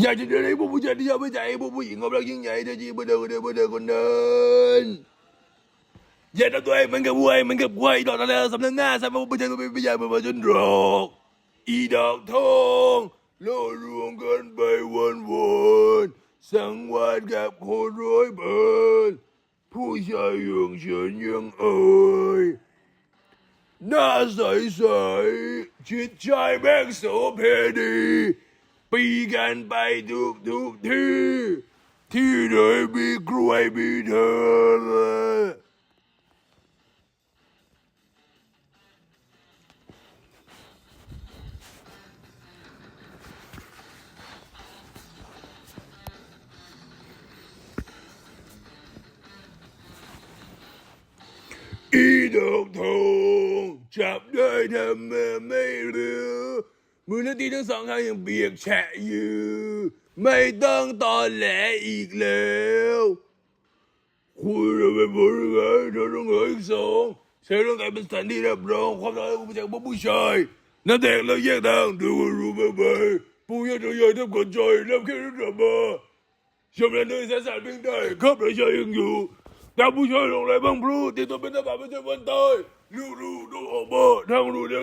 อยากจะเดินให้พวกผู้ชายที่ชอบไม่ใจให้พวกผู้หญิงความรักยิ่งใหญ่เธอจีบเดินเดินเดินคนเดินอย่าทำตัวเองมันกับวัวเหมันกับวายดอกอะไรสำนักหน้าสำนักผู้ชายตัวเป็นผู้ใหญ่มาจนรอกอีดอกทองโลรวมกันไปวันวันสังวาสกับคนร้อยเบินผู้ชายอย่างฉันยังเอ่ยหน้าใสๆจิตใจแม่งโสเพณี ปีกันไปทุกทุกที่ ที่ไหนมีกล้วยมีเธออีดอกทองจับได้ทำไมไม่รู้ มือนาทีทั้งสองข้างยังเปียกแฉะอยู่ ไม่ต้องตอนแหลอีกแล้วคุณจะเป็นบริการเธอต้องเหลืออีกสองใช้ร่างกายเป็นสถานที่รับรองความรักของผู้ชายกับผู้ชายนั่นแตกแล้วแยกทางดูว่ารู้ไหมไหมผู้ใหญ่ตัวใหญ่ทำคนใจรับแค่รู้จักมาชมรมด้วยสารเพียงได้ครับประชายังอยู่แต่ผู้ชายลงไรบ้างพลูติดตัวเป็นตาบาปเป็นเจ้าวันตาย รู้รู้ดูออกมาทั้งรู้เดียว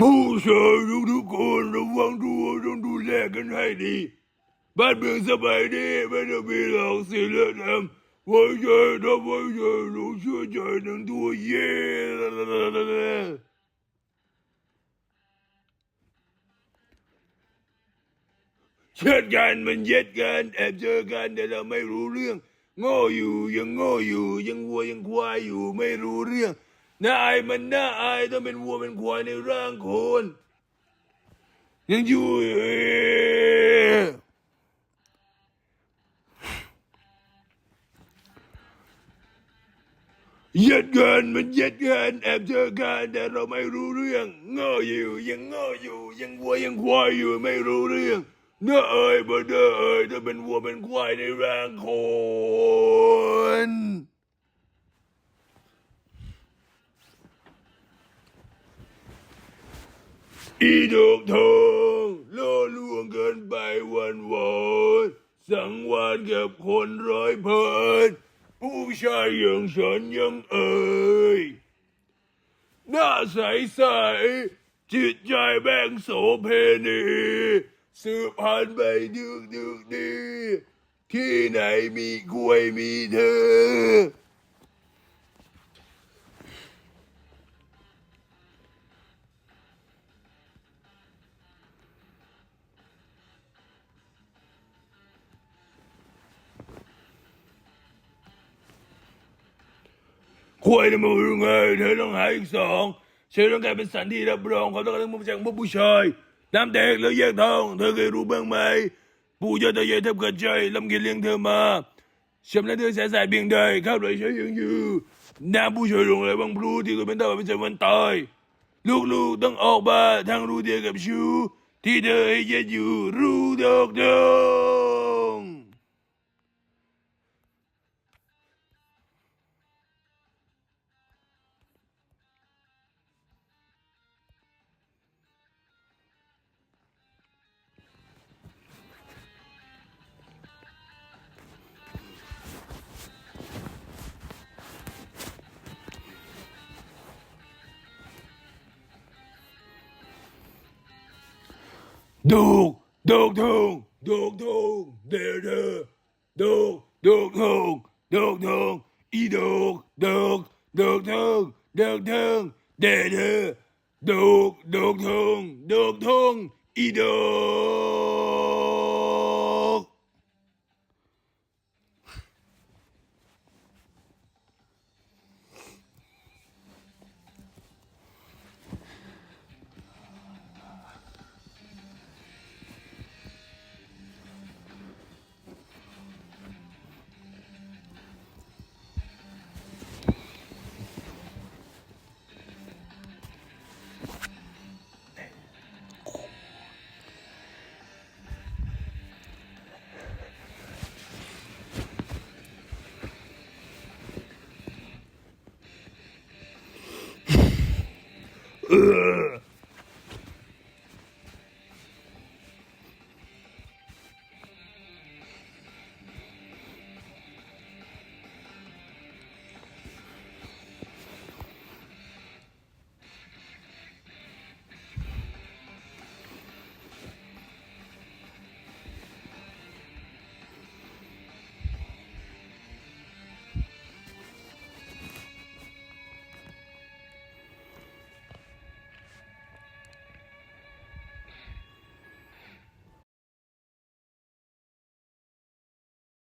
ผู้ชายทุกๆคนระวังตัวต้องดูแลกันให้ดี บ้านเมืองสบายดีไม่ต้องมีหลอกศีลธรรมไว้ใจทำไว้ใจรู้เชื่อใจหนึ่งตัวเย่เชื่อกันมันเย็ดกันแอบเจอกันแต่เราไม่รู้เรื่อง โง่อยู่ยังโง่อยู่ยังวัวยังควายอยู่ไม่รู้เรื่อง น่าอายมันน่าอายต้องเป็นวัวเป็นควายในร่างคนยังอยู่เอ่อเย็ดกันมันเย็ดกันแอบเจอกันแต่เราไม่รู้เรื่องง่ออยู่ ยังง่ออยู่ ยังวัวยังควายอยู่ไม่รู้เรื่องน่าเอ่ยบ่เด้อเอ่ยถ้าเป็นวัวเป็นควายในร่างคน อีดอกทองล่อลวงเกินไปวันวานสังวานกับคนร้อยเพินผู้ชายอย่างฉันยังเอ่ยหน้าใสใสจิตใจแบ่งโสเพณีสืบพันไปดึกดึกดี ที่ไหนมีกล้วยมีเธอ ควายเนี่ยมันรู้ไงเธอต้องหาอีกสองเธอต้องกลายเป็นสันที่รับรองเขาต้องการมาจากพวกผู้ชายน้ำแดงแล้วแยกทอง เธอเคยรู้บ้างไหมปู่ย่าตายายแทบขาดใจลำเกียเลี้ยงเธอมาชำระเธอแสนสายเพียงใดข้าวไรใช้ยังอยู่น้ำผู้ชายลงเลยบางพลูที่ก็เป็นตาเป็นใจวันตายลูกๆต้องออกมาทางรูเดียวกับชูที่เธอให้เย็นอยู่รูดอกเดง Dog, dog dog, dog dog, there there, dog, dog dog, dog dog, e dog, dog, dog dog, dog dog, there there, dog, dog dog, dog dog, e dog.